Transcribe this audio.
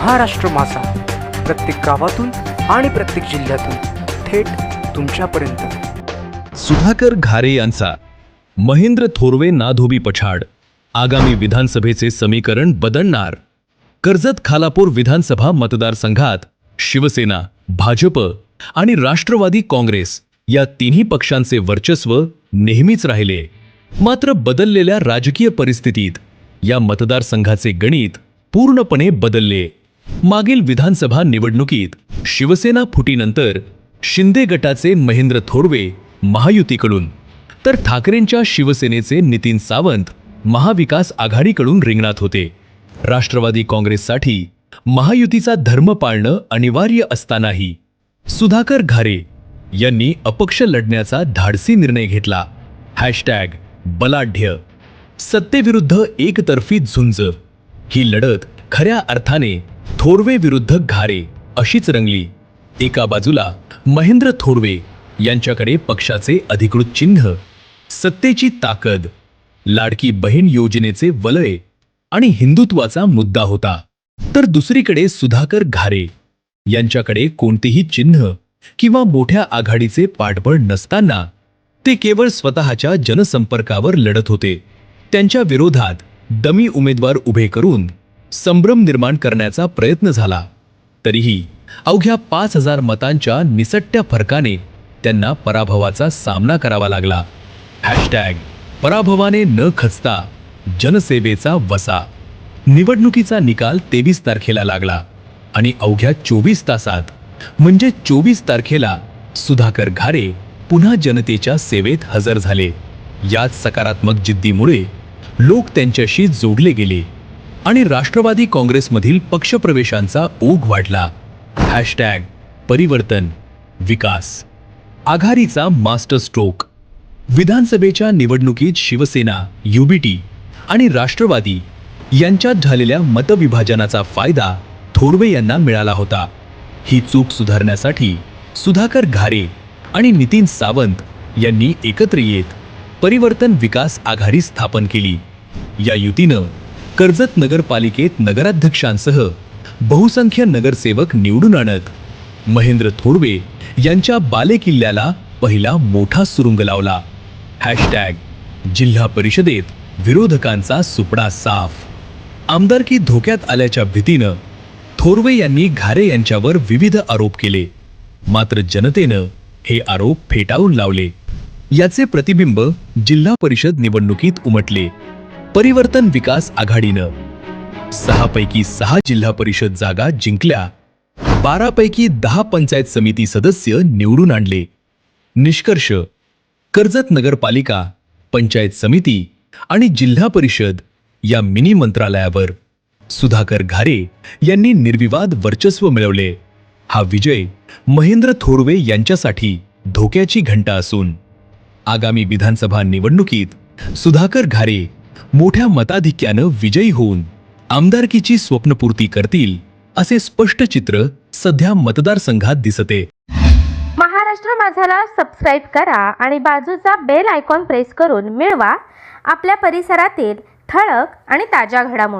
महाराष्ट्र माझा प्रत्येक गावातून आणि प्रत्येक जिल्ह्यातून थेट तुमच्यापर्यंत. सुधाकर घारे यांचा महेंद्र थोरवे नाधोबी पछाड. आगामी विधानसभेचे समीकरण बदलणार. कर्जत खालापूर विधानसभा मतदारसंघात शिवसेना भाजप आणि राष्ट्रवादी काँग्रेस या तिन्ही पक्षांचे वर्चस्व नेहमीच राहिले. मात्र बदललेल्या राजकीय परिस्थितीत या मतदारसंघाचे गणित पूर्णपणे बदलले. मागील विधानसभा निवडणुकीत शिवसेना फुटीनंतर शिंदे गटाचे महेंद्र थोरवे महायुतीकडून तर ठाकरेंच्या शिवसेनेचे नितीन सावंत महाविकास आघाडीकडून रिंगणात होते. राष्ट्रवादी काँग्रेससाठी महायुतीचा धर्म पाळणं अनिवार्य असतानाही सुधाकर घारे यांनी अपक्ष लढण्याचा धाडसी निर्णय घेतला. हॅशटॅग बलाढ्य सत्तेविरुद्ध एकतर्फी झुंज. ही लढत खऱ्या अर्थाने थोरवे विरुद्ध घारे अशीच रंगली. एका बाजूला महेंद्र थोरवे यांच्याकडे पक्षाचे अधिकृत चिन्ह सत्तेची ताकद लाडकी बहीण योजनेचे वलय आणि हिंदुत्वाचा मुद्दा होता. तर दुसरीकडे सुधाकर घारे यांच्याकडे कोणतेही चिन्ह किंवा मोठ्या आघाडीचे पाठबळ नसताना ते केवळ स्वतःच्या जनसंपर्कावर लढत होते. त्यांच्या विरोधात दमी उमेदवार उभे करून संभ्रम निर्माण करण्याचा प्रयत्न झाला. तरीही अवघ्या पाच हजार मतांच्या निसट्ट्या फरकाने त्यांना पराभवाचा सामना करावा लागला. हॅशटॅग पराभवाने न खचता जनसेवेचा वसा. निवडणुकीचा निकाल तेवीस तारखेला लागला आणि अवघ्या चोवीस तासात म्हणजे चोवीस तारखेला सुधाकर घारे पुन्हा जनतेच्या सेवेत हजर झाले. याच सकारात्मक जिद्दीमुळे लोक त्यांच्याशी जोडले गेले. आणि राष्ट्रवादी काँग्रेसमधील पक्षप्रवेशांचा ओघ वाढला. हॅशटॅग परिवर्तन विकास. आघाडीचा मास्टर स्ट्रोक. विधानसभेच्या निवडणुकीत शिवसेना युबीटी आणि राष्ट्रवादी यांच्यात झालेल्या मतविभाजनाचा फायदा थोरवे यांना मिळाला होता. ही चूक सुधारण्यासाठी सुधाकर घारे आणि नितीन सावंत यांनी एकत्र येत परिवर्तन विकास आघाडी स्थापन केली. या युतीनं कर्जत नगरपालिकेत नगराध्यक्षांसह बहुसंख्य नगरसेवक निवडून आणत महेंद्र थोरवे यांच्या बालेकिल्ल्याला पहिला मोठा सुरुंग लावला. हॅशटॅग जिल्हा परिषदेत विरोधकांचा सुपडा साफ. आमदारकी धोक्यात आल्याच्या भीतीनं थोरवे यांनी घारे यांच्यावर विविध आरोप केले. मात्र जनतेनं हे आरोप फेटाळून लावले. याचे प्रतिबिंब जिल्हा परिषद निवडणुकीत उमटले. परिवर्तन विकास आघाडीनं. सहापैकी सहा जिल्हा परिषद जागा जिंकल्या. बारापैकी दहा पंचायत समिती सदस्य निवडून आणले. निष्कर्ष कर्जत नगरपालिका पंचायत समिती आणि जिल्हा परिषद या मिनी मंत्रालयावर. सुधाकर घारे यांनी निर्विवाद वर्चस्व मिळवले. हा विजय महेंद्र थोरवे यांच्यासाठी धोक्याची घंटा असून. आगामी विधानसभा निवडणुकीत सुधाकर घारे मोठ्या मताधिक्यानं विजयी होऊन आमदारकीची स्वप्नपूर्ती करतील असे स्पष्ट चित्र सध्या मतदारसंघात दिसते. महाराष्ट्र माझाला सबस्क्राईब करा आणि बाजूचा बेल आयकॉन प्रेस करून मिळवा. आपल्या परिसरातील ठळक आणि ताज्या घडामोडी.